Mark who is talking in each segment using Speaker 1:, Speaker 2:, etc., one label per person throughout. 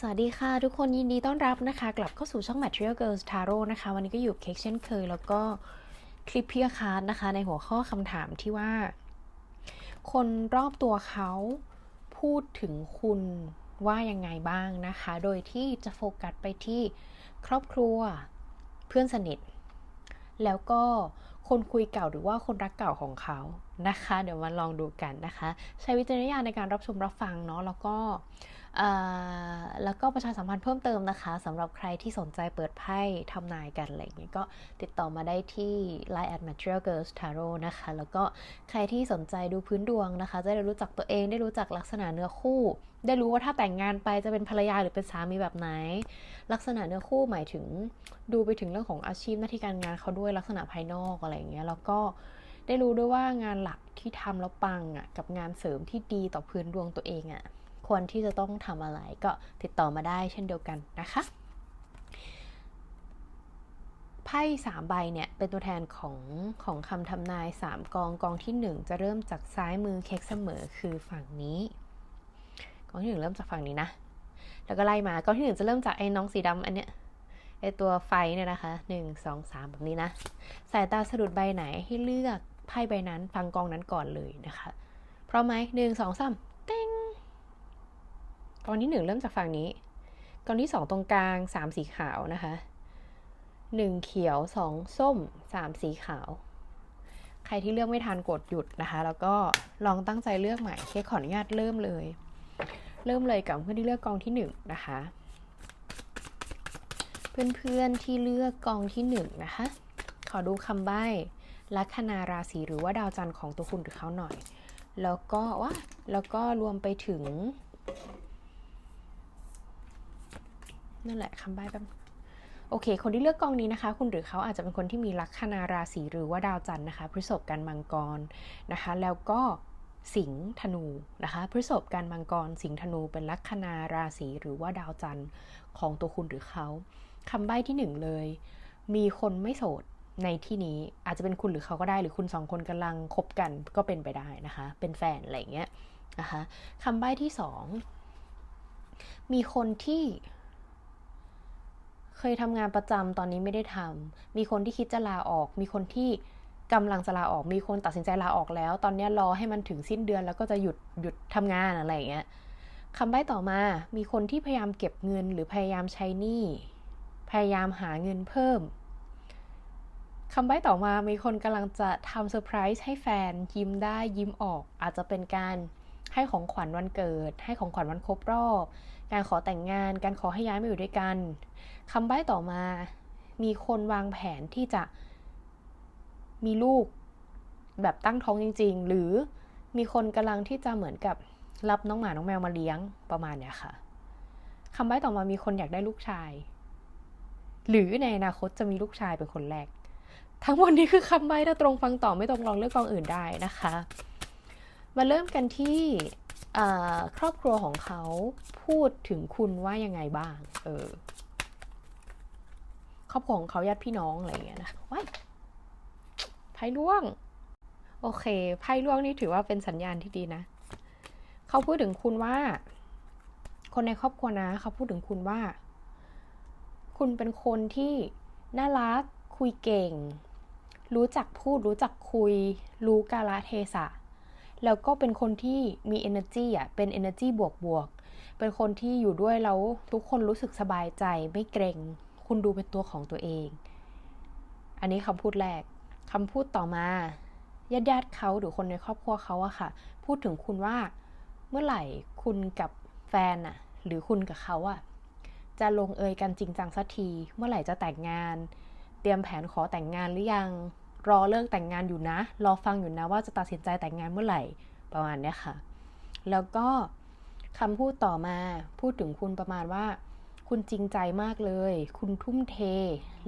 Speaker 1: สวัสดีค่ะ ทุกคนยินดีต้อนรับนะคะ กลับเข้าสู่ช่อง Material Girls Tarot นะคะ วันนี้ก็อยู่เค้กเช่นเคย แล้วก็คลิปพี่อาคาร์ดนะคะ ในหัวข้อคำถามที่ว่า คนรอบตัวเขาพูดถึงคุณว่ายังไงบ้างนะคะ โดยที่จะโฟกัสไปที่ครอบครัวเพื่อนสนิท แล้วก็คนคุยเก่าหรือว่าคนรักเก่าของเขานะคะ เดี๋ยวมาลองดูกันนะคะ ใช้วิจารณญาณในการรับชมรับฟังเนาะแล้วก็ แล้วก็ประชาสัมพันธ์เพิ่มเติมนะคะสำหรับใครที่สนใจเปิดไพ่ทำนายกันอะไรอย่างเงี้ยก็ติดต่อมาได้ที่ Line at Material Girls Tarot นะคะ แล้วก็ใครที่สนใจดูพื้นดวงนะคะ จะได้รู้จักตัวเองได้รู้จักลักษณะเนื้อคู่ ได้รู้ว่าถ้าแต่งงานไปจะเป็นภรรยาหรือเป็นสามีแบบไหน ลักษณะเนื้อคู่หมายถึงดูไปถึงเรื่องของอาชีพหน้าที่การงานเขาด้วยลักษณะภายนอกอะไรอย่างเงี้ยแล้วก็ได้รู้ด้วยว่างานหลักที่ทำแล้วปังอะกับงานเสริมที่ดีต่อพื้นดวงตัวเองอะ ควรที่จะต้องทำอะไรก็ติดต่อมาได้เช่นเดียวกันนะคะไพ่สามใบเนี่ยเป็นตัวแทนของของคำทำนายสามกองกองที่หนึ่งจะเริ่มจากซ้ายมือเค้กเสมอคือฝั่งนี้ กองที่หนึ่งเริ่มจากฝั่งนี้นะ แล้วก็ไล่มากองที่หนึ่งจะเริ่มจากไอ้น้องสีดำอันเนี้ยไอ้ตัวไฟเนี่ยนะคะหนึ่งสองสามแบบนี้นะ สายตาสะดุดใบไหนให้เลือกไพ่ใบนั้นฟังกองนั้นก่อนเลยนะคะพร้อมไหมหนึ่งสองสาม กองที่หนึ่งเริ่มจากฝั่งนี้ กองที่สองตรงกลางสามสีขาวนะคะหนึ่งเขียวสองส้มสามสีขาว ใครที่เลือกไม่ทันกดหยุดนะคะ แล้วก็ลองตั้งใจเลือกใหม่เคขออนุญาตเริ่มเลย เริ่มเลยกับเพื่อนที่เลือกกองที่หนึ่งนะคะ เพื่อนๆที่เลือกกองที่หนึ่งนะคะ ขอดูคำใบ้ลัคนาราศีหรือว่าดาวจันทร์ของตัวคุณหรือเขาหน่อย แล้วก็ว่าแล้วก็รวมไปถึง นั่นแหละคำใบ้แป๊บโอเค คนที่เลือกกองนี้นะคะ คุณหรือเขาอาจจะเป็นคนที่มีลัคนาราศีหรือว่าดาวจันทร์นะคะพฤษภกันมังกรนะคะ แล้วก็สิงห์ธนูนะคะพฤษภกันมังกร สิงห์ธนูเป็นลัคนาราศีหรือว่าดาวจันทร์ของตัวคุณหรือเขาคำใบ้ที่หนึ่งเลย มีคนไม่โสดในที่นี้อาจจะเป็นคุณหรือเขาก็ได้หรือคุณสองคนกำลังคบกันก็เป็นไปได้นะคะ เป็นแฟนอะไรเงี้ยนะคะคำใบ้ที่สองมีคนที่ เคยทำงานประจำตอนนี้ไม่ได้ทำมีคนที่คิดจะลาออก มีคนที่กำลังจะลาออก มีคนตัดสินใจลาออกแล้ว ตอนนี้รอให้มันถึงสิ้นเดือนแล้วก็จะหยุดหยุดทำงานอะไรอย่างเงี้ยคำใบ้ต่อมา มีคนที่พยายามเก็บเงิน หรือพยายามใช้หนี้ พยายามหาเงินเพิ่มคำใบ้ต่อมา มีคนกำลังจะทำเซอร์ไพรส์ให้แฟน ยิ้มได้ยิ้มออก อาจจะเป็นการให้ของขวัญวันเกิด ให้ของขวัญวันครบรอบ การขอแต่งงาน การขอให้ย้ายมาอยู่ด้วยกัน คำใบ้ต่อมา มีคนวางแผนที่จะมีลูกแบบตั้งท้องจริง ๆ หรือมีคนกำลังที่จะเหมือนกับรับน้องหมาน้องแมวมาเลี้ยงประมาณเนี้ยค่ะคำใบ้ต่อมามีคนอยากได้ลูกชาย หรือในอนาคตจะมีลูกชายเป็นคนแรก ทั้งหมดนี้คือคำใบ้ถ้าตรงฟังต่อไม่ตรงลองเลือกกองอื่นได้นะคะ มาเริ่มกันที่ครอบครัวของเขาพูดถึงคุณว่ายังไงบ้าง เออ อบครัวของเขาญาติพี่น้องอะไรอย่างเงี้ยนะว้ายไพ่ล่วง โอเคไพ่ล่วงนี่ถือว่าเป็นสัญญาณที่ดีนะ เขาพูดถึงคุณว่า คนในครอบครัวนะเขาพูดถึงคุณว่า คุณเป็นคนที่น่ารักคุยเก่ง รู้จักพูดรู้จักคุย รู้กาลเทศะแล้วก็เป็นคนที่มี energy อะ เป็น energy บวกบวก เป็นคนที่อยู่ด้วยแล้วทุกคนรู้สึกสบายใจไม่เกรง คุณดูเป็นตัวของตัวเอง อันนี้คำพูดแรกคำพูดต่อมาญาติญาติเขาหรือคนในครอบครัวเขาอะค่ะ พูดถึงคุณว่าเมื่อไหร่คุณกับแฟนอะหรือคุณกับเขาอะจะลงเอยกันจริงจังสักที เมื่อไหร่จะแต่งงาน เตรียมแผนขอแต่งงานหรือยัง รอเลิกแต่งงานอยู่นะ รอฟังอยู่นะว่าจะตัดสินใจแต่งงานเมื่อไหร่ประมาณนี้ค่ะ แล้วก็คำพูดต่อมาพูดถึงคุณประมาณว่า คุณจริงใจมากเลย คุณทุ่มเท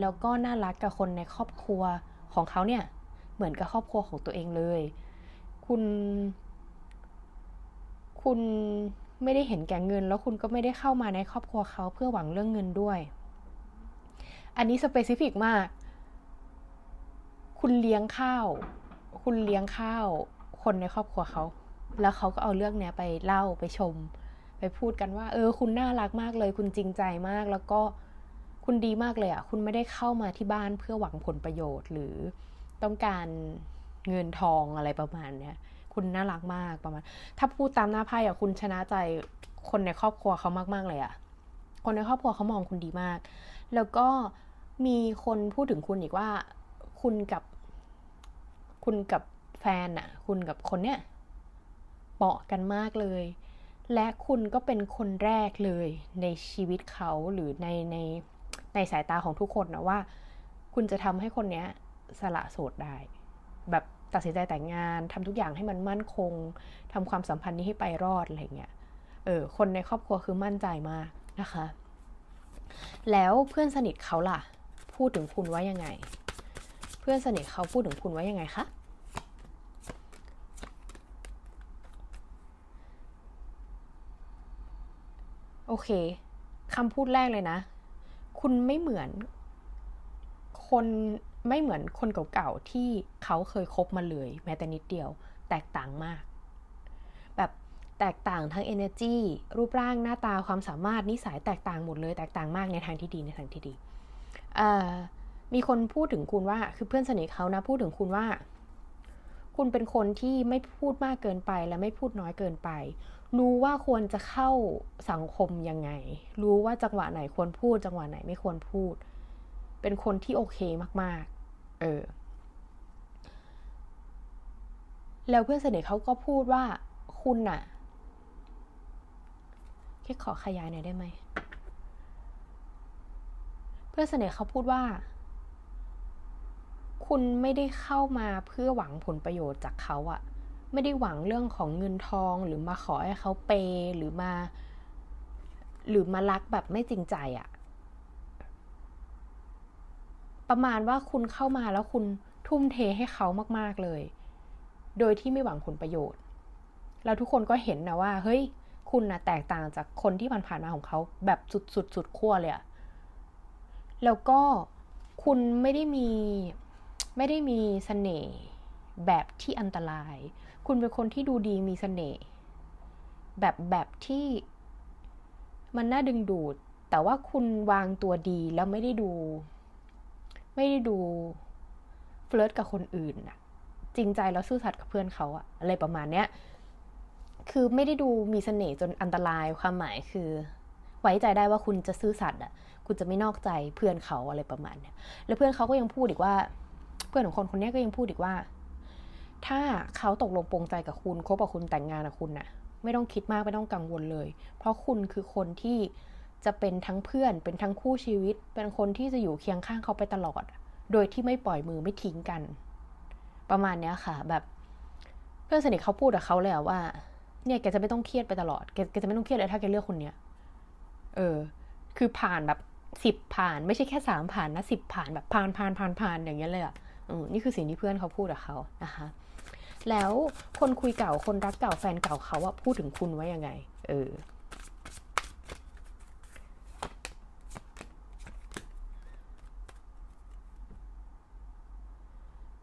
Speaker 1: แล้วก็น่ารักกับคนในครอบครัวของเขาเนี่ย เหมือนกับครอบครัวของตัวเองเลย คุณ คุณไม่ได้เห็นแก่เงิน แล้วคุณก็ไม่ได้เข้ามาในครอบครัวเขาเพื่อหวังเรื่องเงินด้วย อันนี้สเปซิฟิกมาก คุณเลี้ยงข้าว คุณเลี้ยงข้าว คนในครอบครัวเขา แล้วเขาก็เอาเรื่องเนี้ยไปเล่าไปชม ไปพูดกันว่า เออ คุณน่ารักมากเลย คุณจริงใจมาก แล้วก็คุณดีมากเลยอะ่ะ คุณไม่ได้เข้ามาที่บ้านเพื่อหวังผลประโยชน์ หรือต้องการเงินทองอะไรประมาณเนี้ย คุณน่ารักมากประมาณ ถ้าพูดตามหน้าไพ่อะคุณชนะใจคนในครอบครัวเขามาก ๆ เลยอะคนในครอบครัวเขามองคุณดีมาก แล้วก็มีคนพูดถึงคุณอีกว่า คุณกับ คุณกับแฟนอะคุณกับคนเนี้ยเหมาะกันมากเลย และคุณก็เป็นคนแรกเลยในชีวิตเขาหรือในในในสายตาของทุกคนนะว่า คุณจะทำให้คนเนี้ยสละโสดได้ แบบตัดสินใจแต่งงานทำทุกอย่างให้มันมั่นคงทำความสัมพันธ์นี้ให้ไปรอดอะไรเงี้ยเออคนในครอบครัวคือมั่นใจมากนะคะ แล้วเพื่อนสนิทเขาล่ะ พูดถึงคุณว่ายังไง เพื่อนสนิทเขาพูดถึงคุณว่ายังไงคะ เคคำพูดแรกเลยนะ คุณไม่เหมือน คนไม่เหมือนคนเก่าๆที่เขาเคยคบมาเลย แม้แต่นิดเดียว แตกต่างมาก แบบแตกต่างทั้ง energy รูปร่างหน้าตาความสามารถนิสัยแตกต่างหมดเลยแตกต่างมากในทางที่ดีในทางที่ดีมีคนพูดถึงคุณว่าคือเพื่อนสนิทเขานะพูดถึงคุณว่า คุณเป็นคนที่ไม่พูดมากเกินไปและไม่พูดน้อยเกินไป รู้ว่าควรจะเข้าสังคมยังไง รู้ว่าจังหวะไหนควรพูด จังหวะไหนไม่ควรพูด เป็นคนที่โอเคมาก ๆ เออ แล้วเพื่อนสนิทเขาก็พูดว่าคุณน่ะแค่ขอขยายหน่อยได้ไหม เพื่อนสนิทเขาพูดว่า คุณไม่ได้เข้ามาเพื่อหวังผลประโยชน์จากเขาอะไม่ได้หวังเรื่องของเงินทองหรือมาขอให้เขาเปย์หรือมา หรือมารักแบบไม่จริงใจอะประมาณว่าคุณเข้ามาแล้วคุณทุ่มเทให้เขามากๆเลย โดยที่ไม่หวังผลประโยชน์ แล้วทุกคนก็เห็นนะว่า เฮ้ย คุณนะแตกต่างจากคนที่ผ่านๆมาของเขาแบบสุดสุดสุดขั้วเลยอะแล้วก็คุณไม่ได้มี ไม่ได้มีเสน่ห์แบบที่อันตราย คุณเป็นคนที่ดูดีมีเสน่ห์แบบแบบที่มันน่าดึงดูด แต่ว่าคุณวางตัวดีแล้วไม่ได้ดู ไม่ได้ดูเฟลิร์ตกับคนอื่นอะจริงใจแล้วซื่อสัตย์กับเพื่อนเขาอะอะไรประมาณเนี้ย คือไม่ได้ดูมีเสน่ห์จนอันตรายความหมายคือ ไว้ใจได้ว่าคุณจะซื่อสัตย์อะคุณจะไม่นอกใจเพื่อนเขาอะไรประมาณเนี้ยแล้วเพื่อนเขาก็ยังพูดอีกว่า เพื่อนของคนคนนี้ก็ยังพูดอีกว่า ถ้าเขาตกลงปรงใจกับคุณคบกับคุณแต่งงานกับคุณน่ะ ไม่ต้องคิดมากไม่ต้องกังวลเลย เพราะคุณคือคนที่จะเป็นทั้งเพื่อน เป็นทั้งคู่ชีวิต เป็นคนที่จะอยู่เคียงข้างเขาไปตลอด โดยที่ไม่ปล่อยมือไม่ทิ้งกัน ประมาณเนี้ยค่ะ แบบ เพื่อนสนิทเขาพูดกับเขาเลยว่า เนี่ยแกจะไม่ต้องเครียดไปตลอดแกแกจะไม่ต้องเครียดเลยถ้าแกเลือกคนเนี้ยเออ คือผ่านแบบสิบผ่านไม่ใช่แค่สามผ่านนะสิบผ่านแบบผ่านผ่านผ่านผ่านอย่างเงี้ยเลยอะ นี่คือสิ่งที่เพื่อนเขาพูดกับเขานะคะ แล้วคนคุยเก่าคนรักเก่าแฟนเก่าเขาอะพูดถึงคุณว่ายังไง เออ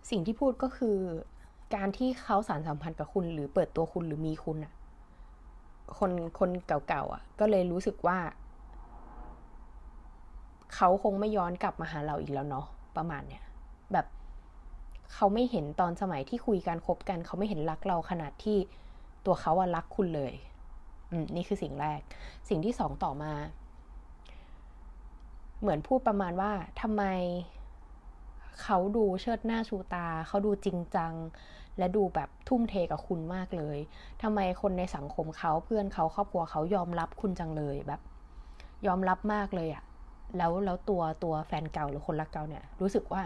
Speaker 1: สิ่งที่พูดก็คือการที่เขาสารสัมพันธ์กับคุณหรือเปิดตัวคุณหรือมีคุณอะคนคนเก่าๆอะก็เลยรู้สึกว่า เขาคงไม่ย้อนกลับมาหาเราอีกแล้วเนาะประมาณเนี้ยแบบ เขาไม่เห็นตอนสมัยที่คุยกันคบกัน เขาไม่เห็นรักเราขนาดที่ตัวเขาอะรักคุณเลย อืมนี่คือสิ่งแรก สิ่งที่สองต่อมา เหมือนพูดประมาณว่าทำไมเขาดูเชิดหน้าชูตา เขาดูจริงจัง และดูแบบทุ่มเทกับคุณมากเลยทำไมคนในสังคมเขาเพื่อนเขาครอบครัวเขายอมรับคุณจังเลยแบบ ยอมรับมากเลยอะแล้วแล้วตัวตัวแฟนเก่าหรือคนรักเก่าเนี่ย รู้สึกว่า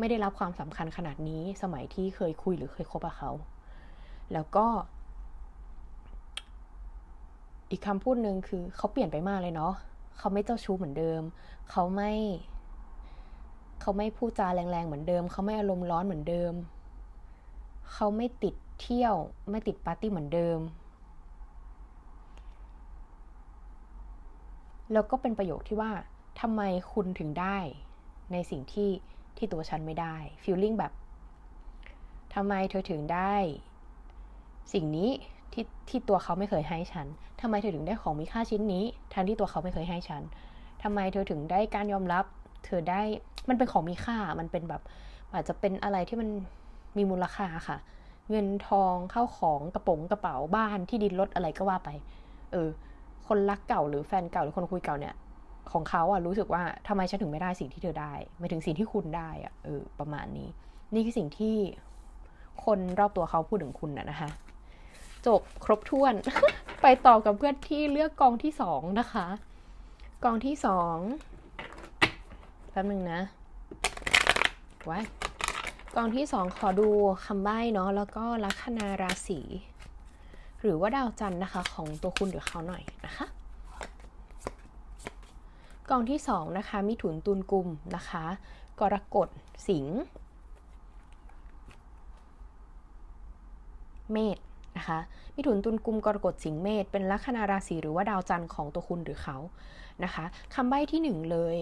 Speaker 1: ไม่ได้รับความสำคัญขนาดนี้สมัยที่เคยคุยหรือเคยคบกับเขา แล้วก็ อีกคำพูดหนึ่งคือเขาเปลี่ยนไปมากเลยเนาะเขาไม่เจ้าชู้เหมือนเดิม เขาไม่ เขาไม่พูดจาแรงๆเหมือนเดิม เขาไม่อารมณ์ร้อนเหมือนเดิม เขาไม่ติดเที่ยวไม่ติดปาร์ตี้เหมือนเดิมแล้วก็เป็นประโยคที่ว่าทำไมคุณถึงได้ ในสิ่งที่ ที่ตัวฉันไม่ได้ฟีลลิ่งแบบทำไมเธอถึงได้ สิ่งนี้ที่ที่ตัวเขาไม่เคยให้ฉันทำไมเธอถึงได้ของมีค่าชิ้นนี้ทั้งที่ตัวเขาไม่เคยให้ฉันทำไมเธอถึงได้การยอมรับ เธอได้มันเป็นของมีค่ามันเป็นแบบ อาจจะเป็นอะไรที่มันมีมูลค่าค่ะ เงินทองเข้าของกระป๋องกระเป๋าบ้านที่ดินรถอะไรก็ว่าไป เออ คนรักเก่าหรือแฟนเก่าหรือคนคุยเก่าเนี่ย ของเขาอะรู้สึกว่าทำไมฉันถึงไม่ได้สิ่งที่เธอได้ ไม่ถึงสิ่งที่คุณได้อะเออประมาณนี้ นี่คือสิ่งที่คนรอบตัวเขาพูดถึงคุณนะนะคะจบครบถ้วน ไปต่อกับเพื่อนที่เลือกกองที่สองนะคะ กองที่สองแป๊บนึงนะไว้กองที่สองขอดูคำใบ้เนาะแล้วก็ลัคนาราศีหรือว่าดาวจันทร์นะคะ ของตัวคุณหรือเขาหน่อยนะคะ กองที่สองนะคะมิถุนตุลกุมนะคะ กรกฎสิงห์เมษนะคะมิถุนตุลกุมกรกฎสิงห์เมษเป็นลัคนาราศีหรือว่าดาวจันทร์ของตัวคุณหรือเขานะคะคำใบ้ที่หนึ่งเลย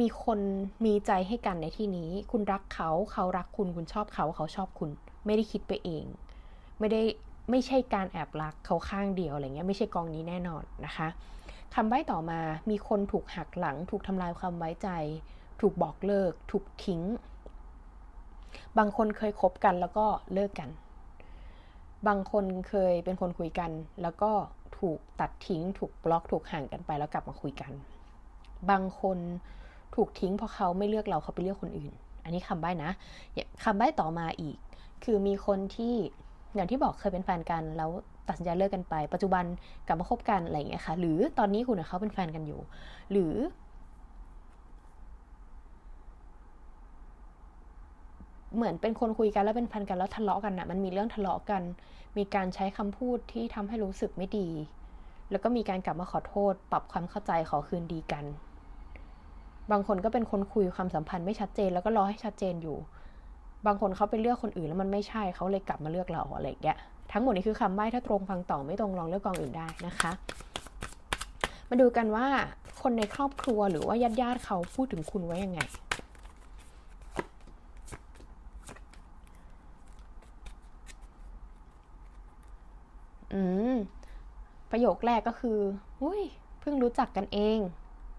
Speaker 1: มีคนมีใจให้กันในที่นี้ คุณรักเขาเขารักคุณคุณชอบเขาเขาชอบคุณ ไม่ได้คิดไปเอง ไม่ได้ไม่ใช่การแอบรักเขาข้างเดียวอะไรเงี้ยไม่ใช่กองนี้แน่นอนนะคะ คำใบ้ต่อมามีคนถูกหักหลัง ถูกทำลายความไว้ใจ ถูกบอกเลิก ถูกทิ้ง บางคนเคยคบกันแล้วก็เลิกกัน บางคนเคยเป็นคนคุยกัน แล้วก็ถูกตัดทิ้ง ถูกบล็อก ถูกห่างกันไปแล้วกลับมาคุยกัน บางคนถูกทิ้งเพราะเขาไม่เลือกเราเขาไปเลือกคนอื่น อันนี้คำใบ้นะคำใบ้ต่อมาอีก คือมีคนที่อย่างที่บอกเคยเป็นแฟนกันแล้ว ตัดสินใจเลิกกันไป ปัจจุบันกลับมาคบกันอะไรอย่างเงี้ยค่ะ หรือตอนนี้คุณกับเขาเป็นแฟนกันอยู่ หรือ เหมือนเป็นคนคุยกันแล้วเป็นแฟนกันแล้วทะเลาะกันนะมันมีเรื่องทะเลาะกัน มีการใช้คำพูดที่ทำให้รู้สึกไม่ดี แล้วก็มีการกลับมาขอโทษ ปรับความเข้าใจขอคืนดีกัน บางคนก็เป็นคนคุยความสัมพันธ์ไม่ชัดเจน แล้วก็รอให้ชัดเจนอยู่ บางคนเขาไปเลือกคนอื่นแล้วมันไม่ใช่เขาเลยกลับมาเลือกเราอะไรอย่างเงี้ย ทั้งหมดนี้คือคำใบ้ถ้าตรงฟังต่อไม่ตรงลองเลือกกองอื่นได้นะคะ มาดูกันว่าคนในครอบครัวหรือว่าญาติญาติเขาพูดถึงคุณไว้ยังไง อืม ประโยคแรกก็คืออุ้ยเพิ่งรู้จักกันเอง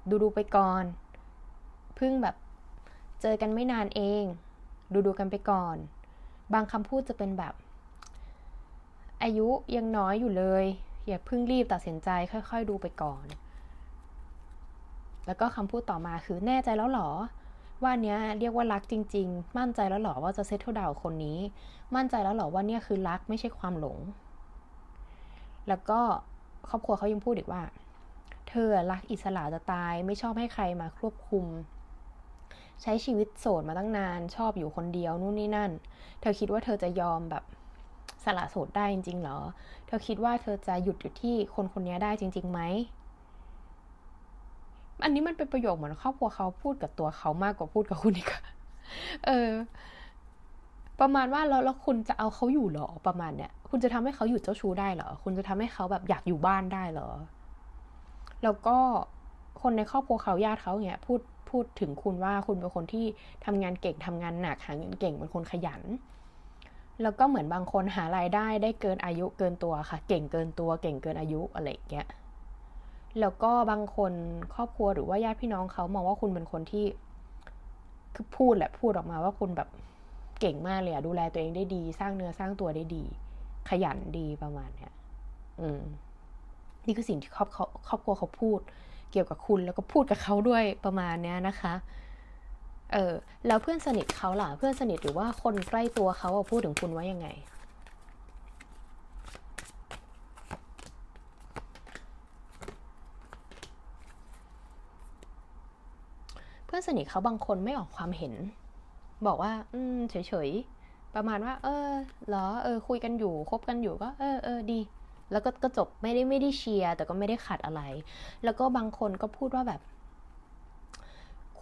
Speaker 1: ดูดูไปก่อน เพิ่งแบบเจอกันไม่นานเอง ดูดูกันไปก่อน บางคำพูดจะเป็นแบบ อายุยังน้อยอยู่เลย อย่าเพิ่งรีบตัดสินใจค่อย ๆ ดูไปก่อน แล้วก็คำพูดต่อมาคือแน่ใจแล้วหรอ ว่าเนี้ยเรียกว่ารักจริง ๆ มั่นใจแล้วหรอว่าจะเซตเทิลดาวคนนี้ มั่นใจแล้วหรอว่าเนี่ยคือรักไม่ใช่ความหลง แล้วก็ครอบครัวเขายังพูดอีกว่า เธอรักอิสระจะตายไม่ชอบให้ใครมาควบคุมใช้ชีวิตโสดมาตั้งนานชอบอยู่คนเดียวนู่นนี่นั่น เธอคิดว่าเธอจะยอมแบบ สละโสดได้จริงๆเหรอ เธอคิดว่าเธอจะหยุดอยู่ที่คนคนนี้ได้จริงๆไหม อันนี้มันเป็นประโยคเหมือนครอบครัวเขาพูดกับตัวเขามากกว่าพูดกับคุณอีกเออ ประมาณว่าแล้วแล้วคุณจะเอาเขาอยู่เหรอประมาณเนี้ย คุณจะทำให้เขาหยุดเจ้าชู้ได้เหรอ คุณจะทำให้เขาแบบอยากอยู่บ้านได้เหรอ แล้วก็คนในครอบครัวเขาญาติเขาเนี่ยพูดพูดถึงคุณว่าคุณเป็นคนที่ทำงานเก่งทำงานหนักหาเงินเก่งเป็นคนขยัน แล้วก็เหมือนบางคนหารายได้ได้เกินอายุเกินตัวค่ะ เก่งเกินตัว เก่งเกินอายุอะไรอย่างเงี้ยแล้วก็บางคนครอบครัวหรือว่าญาติพี่น้องเขามองว่าคุณเป็นคนที่ คือพูดแหละพูดออกมาว่าคุณแบบเก่งมากเลยอะดูแลตัวเองได้ดี สร้างเนื้อสร้างตัวได้ดี ขยันดีประมาณเนี้ยอืมนี่คือสิ่งที่ครอบครอบครัวเขาพูด เกี่ยวกับคุณแล้วก็พูดกับเขาด้วยประมาณเนี้ยนะคะ เออแล้วเพื่อนสนิทเขาล่ะ เพื่อนสนิทหรือว่าคนใกล้ตัวเขาพูดถึงคุณว่ายังไง เพื่อนสนิทเขาบางคนไม่ออกความเห็น บอกว่า อืมเฉยๆ ประมาณว่า เออเหรอเออ คุยกันอยู่คบกันอยู่ก็ เออเออดีแล้วก็ก็จบไม่ได้ไม่ได้เชียร์แต่ก็ไม่ได้ขัดอะไร แล้วก็บางคนก็พูดว่าแบบ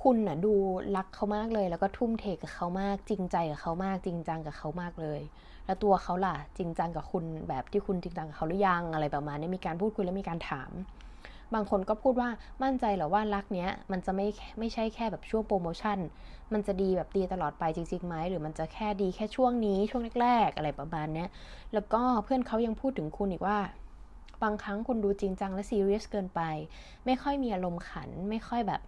Speaker 1: คุณน่ะดูรักเขามากเลย แล้วก็ทุ่มเทกับเขามาก จริงใจกับเขามาก จริงจังกับเขามากเลย แล้วตัวเขาล่ะ จริงจังกับคุณแบบที่คุณจริงจังกับเขาหรือยังอะไรประมาณนี้มีการพูดคุยแล้วมีการถาม บางคนก็พูดว่ามั่นใจเหรอว่ารักเนี้ยมันจะไม่ไม่ใช่แค่แบบช่วงโปรโมชั่น มันจะดีแบบดีตลอดไปจริงๆไหมหรือมันจะแค่ดีแค่ช่วงนี้ช่วงแรกๆอะไรประมาณเนี้ยแล้วก็เพื่อนเขายังพูดถึงคุณอีกว่าบางครั้งคุณดูจริงจังและซีเรียสเกินไป ไม่ค่อยมีอารมณ์ขัน ไม่ค่อยแบบ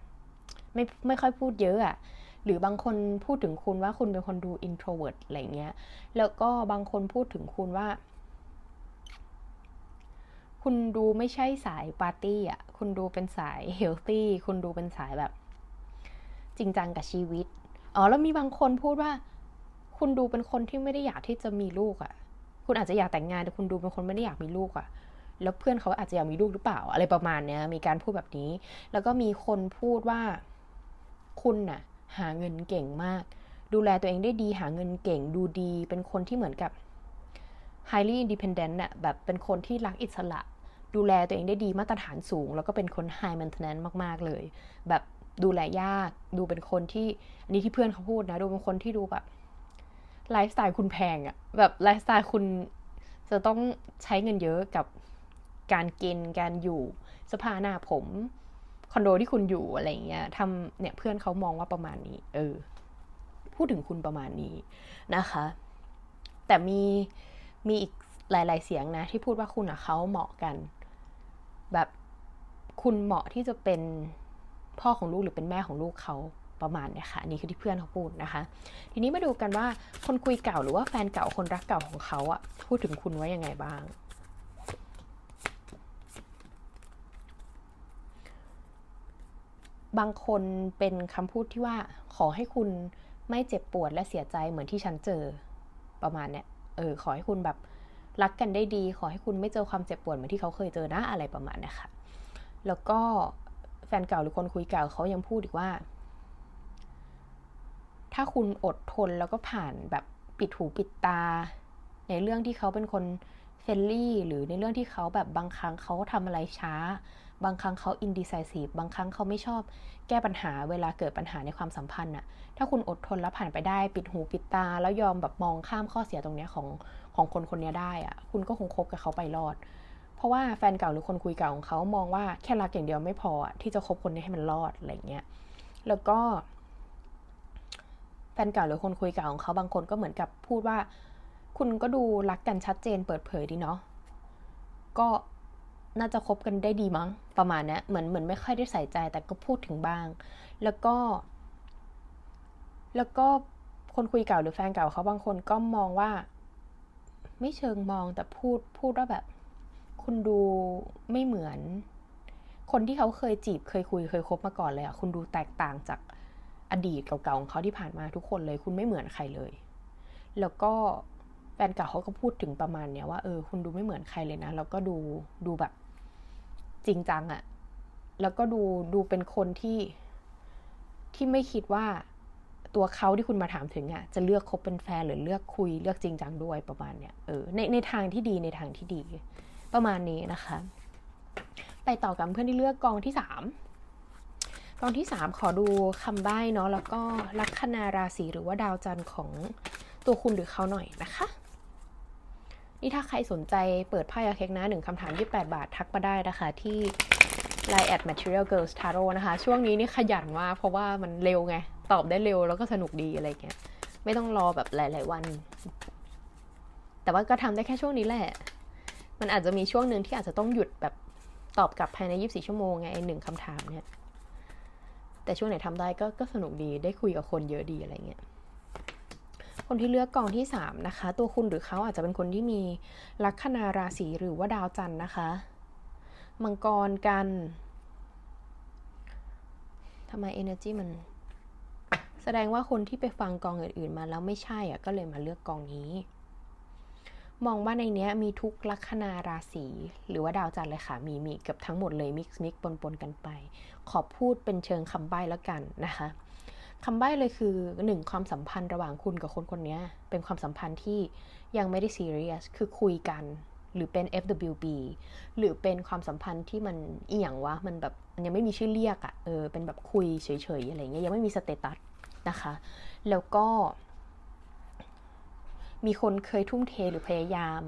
Speaker 1: ไม่ไม่ค่อยพูดเยอะอะหรือบางคนพูดถึงคุณว่าคุณเป็นคนดู introvert อะไรเงี้ย แล้วก็บางคนพูดถึงคุณว่า คุณดูไม่ใช่สายปาร์ตี้อะ คุณดูเป็นสายเฮลตี้คุณดูเป็นสายแบบ จริงจังกับชีวิต อ๋อ แล้วมีบางคนพูดว่า คุณดูเป็นคนที่ไม่ได้อยากที่จะมีลูกอะ คุณอาจจะอยากแต่งงานแต่คุณดูเป็นคนไม่ได้อยากมีลูกอะ แล้วเพื่อนเขาอาจจะอยากมีลูกหรือเปล่า อะไรประมาณเนี้ย มีการพูดแบบนี้ แล้วก็มีคนพูดว่า คุณน่ะ หาเงินเก่งมาก ดูแลตัวเองได้ดีหาเงินเก่งดูดี เป็นคนที่เหมือนกับ highly independent น่ะแบบเป็นคนที่รักอิสระ ดูแลตัวเองได้ดีมาตรฐานสูง แล้วก็เป็นคน high maintenance มาก ๆ เลย แบบดูแลยาก ดูเป็นคนที่อันนี้ที่เพื่อนเขาพูดนะ ดูเป็นคนที่ดูแบบไลฟ์สไตล์คุณแพงอะแบบไลฟ์สไตล์คุณจะต้องใช้เงินเยอะกับการกินการอยู่สภาหน้าผม คอนโดที่คุณอยู่อะไรเงี้ยทำเนี่ยเพื่อนเขามองว่าประมาณนี้ เออ พูดถึงคุณประมาณนี้นะคะ แต่มีมีอีกหลาย ๆ เสียงนะ ที่พูดว่าคุณกับเขาเหมาะกัน แบบคุณเหมาะที่จะเป็นพ่อของลูกหรือเป็นแม่ของลูกเขาประมาณเนี่ยค่ะอันนี่คือที่เพื่อนเขาพูดนะคะ ทีนี้มาดูกันว่าคนคุยเก่าหรือว่าแฟนเก่าคนรักเก่าของเขาอะพูดถึงคุณไว่ายังไงบ้าง บางคนเป็นคำพูดที่ว่าขอให้คุณไม่เจ็บปวดและเสียใจเหมือนที่ฉันเจอประมาณเนี้ยเออขอให้คุณแบบรักกันได้ดี ขอให้คุณไม่เจอความเจ็บปวดเหมือนที่เขาเคยเจอนะอะไรประมาณนี้ค่ะ แล้วก็แฟนเก่าหรือคนคุยเก่าเขายังพูดอีกว่า ถ้าคุณอดทนแล้วก็ผ่านแบบปิดหูปิดตา ในเรื่องที่เขาเป็นคนเฟรนลี่ หรือในเรื่องที่เขาแบบบางครั้งเขาทำอะไรช้า บางครั้งเขา indecisive บางครั้งเขาไม่ชอบแก้ปัญหาเวลาเกิดปัญหาในความสัมพันธ์น่ะถ้าคุณอดทนแล้วผ่านไปได้ปิดหูปิดตา แล้วยอมแบบมองข้ามข้อเสียตรงเนี้ยของของคนคนนี้ได้อะคุณก็คงคบกับเขาไปรอด เพราะว่าแฟนเก่าหรือคนคุยเก่าของเขามองว่าแค่รักอย่างเดียวไม่พออะที่จะคบคนนี้ให้มันรอดอะไรเงี้ยแล้วก็แฟนเก่าหรือคนคุยเก่าของเขาบางคนก็เหมือนกับพูดว่า คุณก็ดูรักกันชัดเจนเปิดเผยดีเนาะก็ น่าจะคบกันได้ดีมั้ง ประมาณเนี้เหมือนเหมือนไม่ค่อยได้ใส่ใจแต่ก็พูดถึงบ้าง แล้วก็ แล้วก็คนคุยเก่าหรือแฟนเก่าเขาบางคนก็มองว่า ไม่เชิงมองแต่พูดพูดว่าแบบ คุณดูไม่เหมือน คนที่เขาเคยจีบเคยคุยเคยคบมาก่อนเลยอะคุณดูแตกต่างจากอดีตเก่าๆของเขาที่ผ่านมาทุกคนเลย คุณไม่เหมือนใครเลย แล้วก็แฟนเก่าเขาก็พูดถึงประมาณเนี้ยว่าเออคุณดูไม่เหมือนใครเลยนะ แล้วก็ดูดูแบบ จริงจังอะแล้วก็ดูดูเป็นคนที่ที่ไม่คิดว่าตัวเขาที่คุณมาถามถึงอะจะเลือกคบเป็นแฟนหรือเลือกคุยเลือกจริงจังด้วยประมาณเนี้ยเออในในทางที่ดีในทางที่ดี ประมาณนี้นะคะ ไปต่อกับเพื่อนที่เลือกกองที่สามกองที่สามขอดูคำใบ้เนาะแล้วก็ลัคนาราศีหรือว่าดาวจันทร์ของตัวคุณหรือเขาหน่อยนะคะ นี่ถ้าใครสนใจเปิดไพ่ยาเค้กนะหนึ่งคำถาม 28 บาททักมาได้นะคะที่ Line at Material Girls Tarot นะคะ ช่วงนี้นี่ขยันมากเพราะว่ามันเร็วไง ตอบได้เร็วแล้วก็สนุกดีอะไรเงี้ย ไม่ต้องรอแบบหลาย ๆ วัน แต่ว่าก็ทำได้แค่ช่วงนี้แหละ มันอาจจะมีช่วงหนึ่งที่อาจจะต้องหยุดแบบตอบกลับภายใน 24 ชั่วโมงไงไอหนึ่งคำถามเนี่ย แต่ช่วงไหนทำได้ก็ก็สนุกดีได้คุยกับคนเยอะดีอะไรเงี้ย คนที่เลือกกองที่ 3 นะคะ ตัวคุณหรือเขาอาจจะเป็นคนที่มีลัคนาราศีหรือว่าดาวจันทร์นะคะ มังกรกันทำไม energy มัน แสดงว่าคนที่ไปฟังกองอื่นๆมาแล้วไม่ใช่อะก็เลยมาเลือกกองนี้ มองว่าในเนี้ยมีทุกลัคนาราศีหรือว่าดาวจันทร์เลยค่ะ มีมีเกือบทั้งหมดเลยมิกซ์มิกปนปนๆกันไป ขอพูดเป็นเชิงคำใบ้แล้วกันนะคะ คำใบ้เลยคือหนึ่งความสัมพันธ์ระหว่างคุณกับคนคนนี้เป็นความสัมพันธ์ที่ยังไม่ได้ซีเรียสคือคุยกัน หรือเป็น FWB หรือเป็นความสัมพันธ์ที่มันอีหยังวะมันแบบมันยังไม่มีชื่อเรียกอะเออเป็นแบบคุยเฉยๆอะไรเงี้ยยังไม่มีสเตตัสนะคะ แล้วก็ มีคนเคยทุ่มเทหรือพยายาม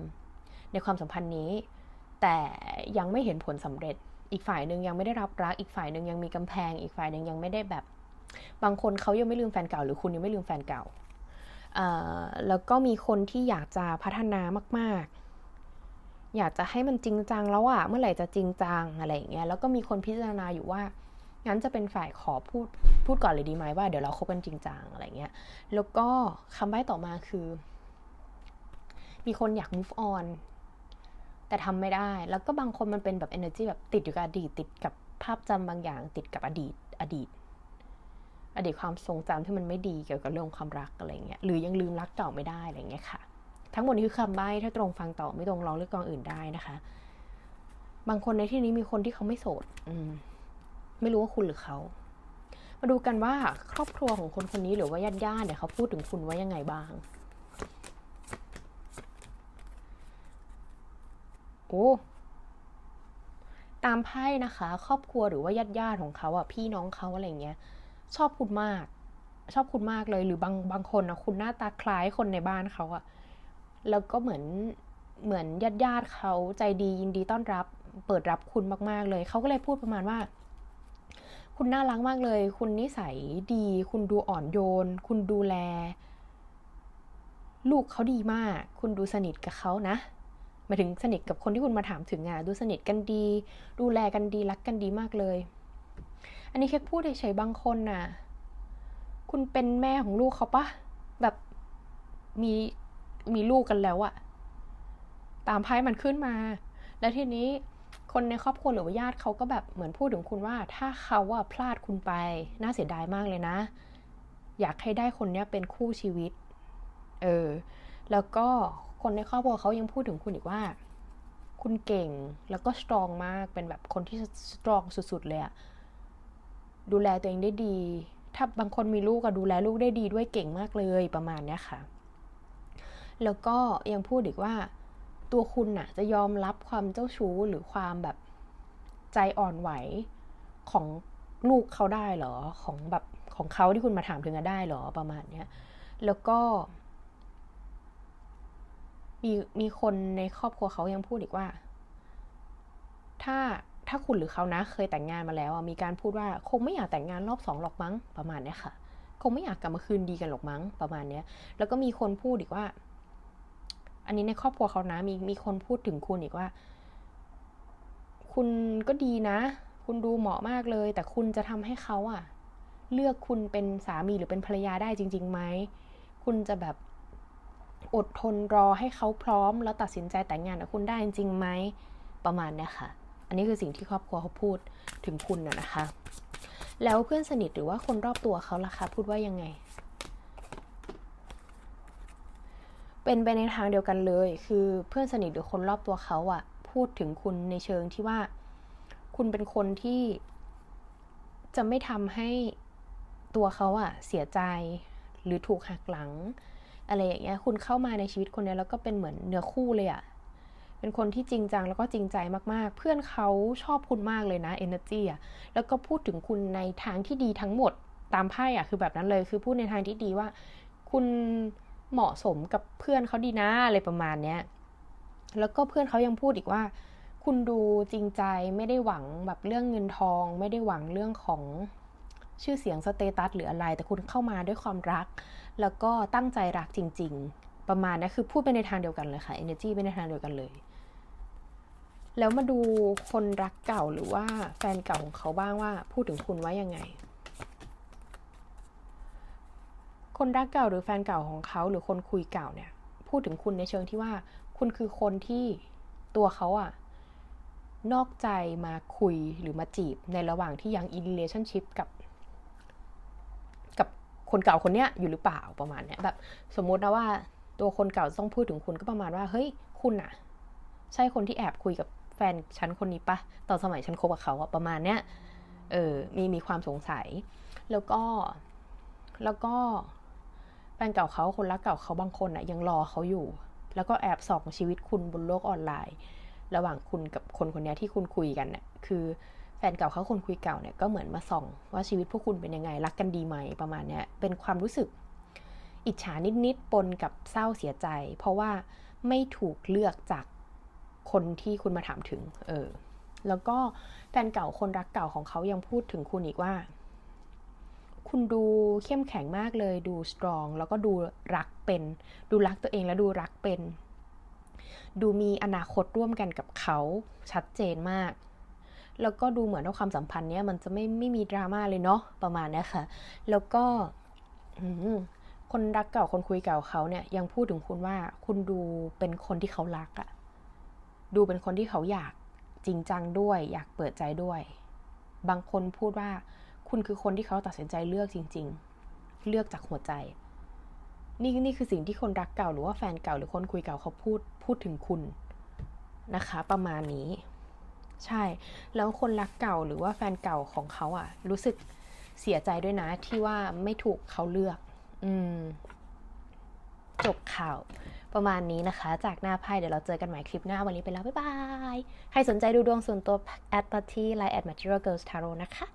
Speaker 1: ในความสัมพันธ์นี้ แต่ยังไม่เห็นผลสำเร็จอีกฝ่ายหนึ่งยังไม่ได้รับรัก อีกฝ่ายหนึ่งยังมีกำแพง อีกฝ่ายหนึ่งยังไม่ได้แบบ บางคนเขายังไม่ลืมแฟนเก่า หรือคุณยังไม่ลืมแฟนเก่า แล้วก็มีคนที่อยากจะพัฒนามาก ๆ อยากจะให้มันจริงจังแล้วอะเมื่อไหร่จะจริงจังอะไรอย่างเงี้ย แล้วก็มีคนพิจารณาอยู่ว่า งั้นจะเป็นฝ่ายขอพูดพูดก่อนเลยดีไหมว่าเดี๋ยวเราคบกันจริงจังอะไรเงี้ย แล้วก็คำใบ้ต่อมาคือ มีคนอยาก move on แต่ทำไม่ได้ แล้วก็บางคนมันเป็นแบบ energy แบบติดอยู่กับอดีต ติดกับภาพจำบางอย่าง ติดกับอดีต อดีต อดีตความทรงจำที่มันไม่ดีเกี่ยวกับเรื่องความรักอะไรเงี้ยหรือยังลืมรักเก่าไม่ได้อะไรเงี้ยค่ะ ทั้งหมดนี้คือคำใบ้ถ้าตรงฟังต่อไม่ตรงลองเลือกกองอื่นได้นะคะ บางคนในที่นี้มีคนที่เขาไม่โสด อืม ไม่รู้ว่าคุณหรือเขามาดูกันว่าครอบครัวของคนคนนี้หรือว่าญาติญาติเนี่ยเขาพูดถึงคุณว่ายังไงบ้าง โอ้ตามไพ่นะคะ ครอบครัวหรือว่าญาติญาติของเขาอะพี่น้องเขาอะไรเงี้ย ชอบคุณมาก ชอบคุณมากเลยหรือบางบางคนนะคุณหน้าตาคล้ายคนในบ้านเขาอะแล้วก็เหมือนเหมือนญาติญาติเขาใจดียินดีต้อนรับ เปิดรับคุณมาก ๆ เลยเขาก็เลยพูดประมาณว่า คุณน่ารักมากเลย คุณนิสัยดี คุณดูอ่อนโยน คุณดูแล ลูกเขาดีมาก คุณดูสนิทกับเขานะหมายถึงสนิทกับคนที่คุณมาถามถึงอะดูสนิทกันดี ดูแลกันดีรักกันดีมากเลย อันนี้แค่พูดเฉยๆบางคนน่ะ คุณเป็นแม่ของลูกเขาปะแบบมีมีลูกกันแล้วอะตามไพ่มันขึ้นมา แล้วทีนี้คนในครอบครัวหรือว่าญาติเขาก็แบบเหมือนพูดถึงคุณว่า ถ้าเขาอะพลาดคุณไป น่าเสียดายมากเลยนะ อยากให้ได้คนเนี้ยเป็นคู่ชีวิต เออ แล้วก็คนในครอบครัวเขายังพูดถึงคุณอีกว่า คุณเก่งแล้วก็สตรองมากเป็นแบบคนที่สตรองสุด ๆ เลยอะ ดูแลตัวเองได้ดี ถ้าบางคนมีลูกก็ดูแลลูกได้ดีด้วยเก่งมากเลยประมาณนี้ค่ะ แล้วก็ยังพูดอีกว่า ตัวคุณน่ะจะยอมรับความเจ้าชู้หรือความแบบใจอ่อนไหวของลูกเขาได้เหรอของแบบของเขาที่คุณมาถามถึงอะได้เหรอประมาณเนี้ยแล้วก็ มีมีคนในครอบครัวเขายังพูดอีกว่า ถ้า ถ้าคุณหรือเขานะเคยแต่งงานมาแล้วมีการพูดว่าคงไม่อยากแต่งงานรอบสองหรอกมั้งประมาณนี้ค่ะ คงไม่อยากกลับมาคืนดีกันหรอกมั้งประมาณนี้แล้วก็มีคนพูดอีกว่า อันนี้ในครอบครัวเขานะ มีมีคนพูดถึงคุณอีกว่า คุณก็ดีนะ คุณดูเหมาะมากเลย แต่คุณจะทำให้เขาอะเลือกคุณเป็นสามีหรือเป็นภรรยาได้จริงๆไหมคุณจะแบบอดทนรอให้เขาพร้อม แล้วตัดสินใจแต่งงานกับคุณได้จริงไหมประมาณนี้ค่ะ อันนี้คือสิ่งที่ครอบครัวเขาพูดถึงคุณนะนะคะ แล้วเพื่อนสนิทหรือว่าคนรอบตัวเขาล่ะคะพูดว่ายังไง เป็นไปในทางเดียวกันเลย คือเพื่อนสนิทหรือคนรอบตัวเขาอะพูดถึงคุณในเชิงที่ว่า คุณเป็นคนที่จะไม่ทำให้ตัวเขาอะเสียใจหรือถูกหักหลัง อะไรอย่างเงี้ย คุณเข้ามาในชีวิตคนเนี้ยแล้วก็เป็นเหมือนเนื้อคู่เลยอะ เป็นคนที่จริงจังแล้วก็จริงใจมากๆ เพื่อนเขาชอบคุณมากเลยนะ energy อะแล้วก็พูดถึงคุณในทางที่ดีทั้งหมดตามไพ่อะคือแบบนั้นเลยคือพูดในทางที่ดีว่า คุณเหมาะสมกับเพื่อนเขาดีนะอะไรประมาณเนี้ยแล้วก็เพื่อนเขายังพูดอีกว่า คุณดูจริงใจไม่ได้หวังแบบเรื่องเงินทอง ไม่ได้หวังเรื่องของชื่อเสียงสเตตัสหรืออะไร แต่คุณเข้ามาด้วยความรัก แล้วก็ตั้งใจรักจริง ๆ ประมาณนะคือพูดไปในทางเดียวกันเลยค่ะ energy ไปในทางเดียวกันเลย แล้วมาดูคนรักเก่าหรือว่าแฟนเก่าของเขาบ้างว่าพูดถึงคุณว่ายังไง คนรักเก่าหรือแฟนเก่าของเขาหรือคนคุยเก่าเนี่ย พูดถึงคุณในเชิงที่ว่า คุณคือคนที่ตัวเขาอะนอกใจมาคุยหรือมาจีบในระหว่างที่ยัง in relationship กับกับคนเก่าคนเนี้ยอยู่หรือเปล่าประมาณเนี้ยแบบสมมตินะว่าตัวคนเก่าต้องพูดถึงคุณก็ประมาณว่า เฮ้ยคุณอะใช่คนที่แอบคุยกับ แฟนฉันคนนี้ปะตอนสมัยฉันคบกับเขาอะประมาณเนี้ยเออมีมีความสงสัย แล้วก็ แล้วก็แฟนเก่าเขาคนรักเก่าเขาบางคนอะยังรอเขาอยู่ แล้วก็แอบส่องชีวิตคุณบนโลกออนไลน์ ระหว่างคุณกับคนคนนี้ที่คุณคุยกันเนี่ยคือแฟนเก่าเขาคนคุยเก่าเนี่ยก็เหมือนมาส่อง ว่าชีวิตพวกคุณเป็นยังไงรักกันดีไหมประมาณเนี้ยเป็นความรู้สึก อิจฉานิดๆปนกับเศร้าเสียใจ เพราะว่าไม่ถูกเลือกจาก คนที่คุณมาถามถึง เออ แล้วก็แฟนเก่าคนรักเก่าของเขายังพูดถึงคุณอีกว่า คุณดูเข้มแข็งมากเลย ดูสตรอง แล้วก็ดูรักเป็น ดูรักตัวเองและดูรักเป็น ดูมีอนาคตร่วมกันกับเขาชัดเจนมากแล้วก็ดูเหมือนว่าความสัมพันธ์เนี้ยมันจะไม่ไม่มีดราม่าเลยเนาะประมาณนี้ค่ะ แล้วก็คนรักเก่าคนคุยเก่าเขาเนี่ยยังพูดถึงคุณว่าคุณดูเป็นคนที่เขารักอะ ดูเป็นคนที่เขาอยากจริงจังด้วย อยากเปิดใจด้วย บางคนพูดว่าคุณคือคนที่เขาตัดสินใจเลือกจริง ๆ เลือกจากหัวใจ นี่นี่คือสิ่งที่คนรักเก่าหรือว่าแฟนเก่าหรือคนคุยเก่าเขาพูดพูดถึงคุณนะคะ ประมาณนี้ ใช่ แล้วคนรักเก่าหรือว่าแฟนเก่าของเขาอะรู้สึกเสียใจด้วยนะที่ว่าไม่ถูกเขาเลือก อืม จบข่าว ประมาณนี้นะคะ จากหน้าไพ่เดี๋ยวเราเจอกันใหม่คลิปหน้าวันนี้ไปแล้ว บ๊ายบาย ใครสนใจดูดวงส่วนตัวแอดมาที่ Line at Material Girls Tarot นะคะ